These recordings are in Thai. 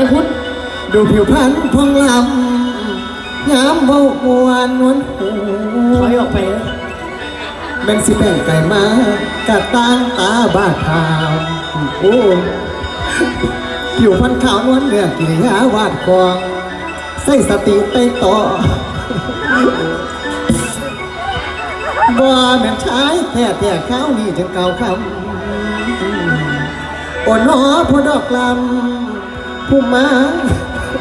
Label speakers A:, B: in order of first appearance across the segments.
A: เลยพุทธ
B: ดูผิวพรรณพองลำงามเบามวนนวลหู
A: ถอยออกไปเลย
B: เป็นสิแบ่งไก่มากะตางตาบาดขาวโอ้ผิวพรรณขาวนวลเนื้อกิริยาวาดกองใส่สติไปต่อบ่แม่นชายแท้แท้ข้าวนี่จังเก่าคำโอ้นอผู้ดอกลำ ผู้มา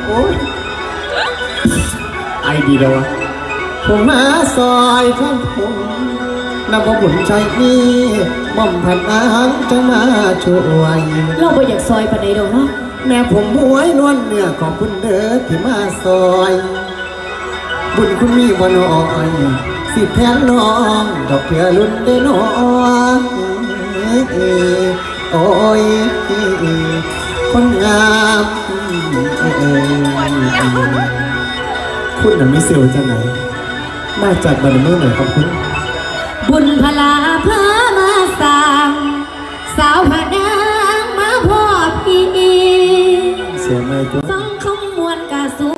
B: โอ้ย
C: ไอดีแล้ววะ
B: ผมมาซอยข้างผมนำพระบุญใจนี้ม่อมพันอางจะมาช่วย
A: เราไปอยากซอยปานใดดอกเนาะ
B: แม่ผมหวยนวลเนื้อของคุณเด้อที่มาซอย บุญคุณมีวันอ่อยสิแทนน้องดอกเพื่อลุ่นได้น้องโอ้ย คนงามคุณน่ะไม่เซลจะไหน มาจากบันเมื่อไหร่ครับคุณ
A: บุญพลาพามาสั่งสาวพนางมาพ่อพี่
B: เสียไม่ตัว
A: ฟังคำมวลกะสุ